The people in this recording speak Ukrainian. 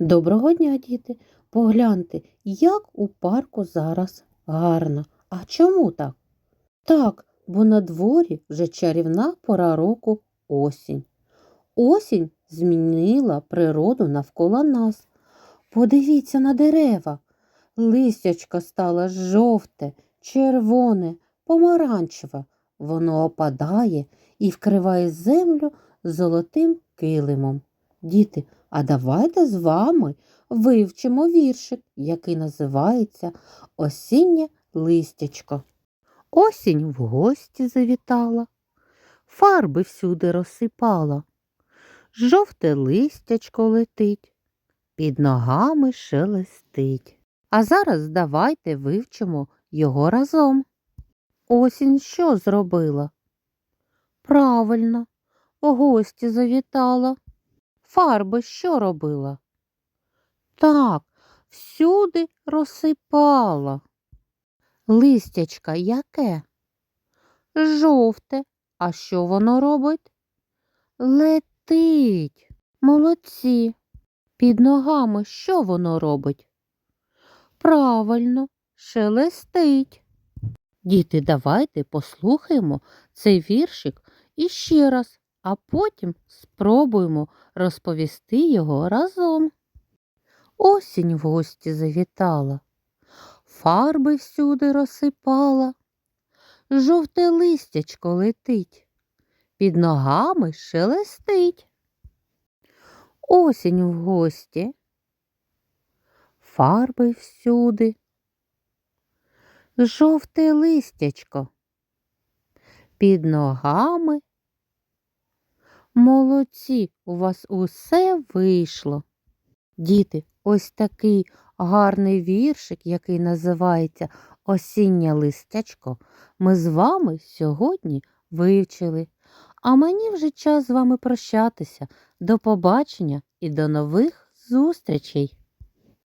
Доброго дня, діти! Погляньте, як у парку зараз гарно. А чому так? Так, бо на дворі вже чарівна пора року осінь. Осінь змінила природу навколо нас. Подивіться на дерева. Листячко стало жовте, червоне, помаранчеве. Воно опадає і вкриває землю золотим килимом. Діти, а давайте з вами вивчимо віршик, який називається Осіннє листячко. Осінь в гості завітала, фарби всюди розсипала, жовте листячко летить, під ногами шелестить. А зараз давайте вивчимо його разом. Осінь що зробила? Правильно, в гості завітала. Фарби що робила? Так, всюди розсипала. Листячка яке? Жовте. А що воно робить? Летить. Молодці. Під ногами що воно робить? Правильно, шелестить. Діти, давайте послухаємо цей віршик іще раз, а потім спробуємо розповісти його разом. Осінь в гості завітала, фарби всюди розсипала, жовте листячко летить, під ногами шелестить. Осінь в гості, фарби всюди, жовте листячко, під ногами. Молодці, у вас усе вийшло. Діти, ось такий гарний віршик, який називається Осіннє листячко, ми з вами сьогодні вивчили. А мені вже час з вами прощатися. До побачення і до нових зустрічей!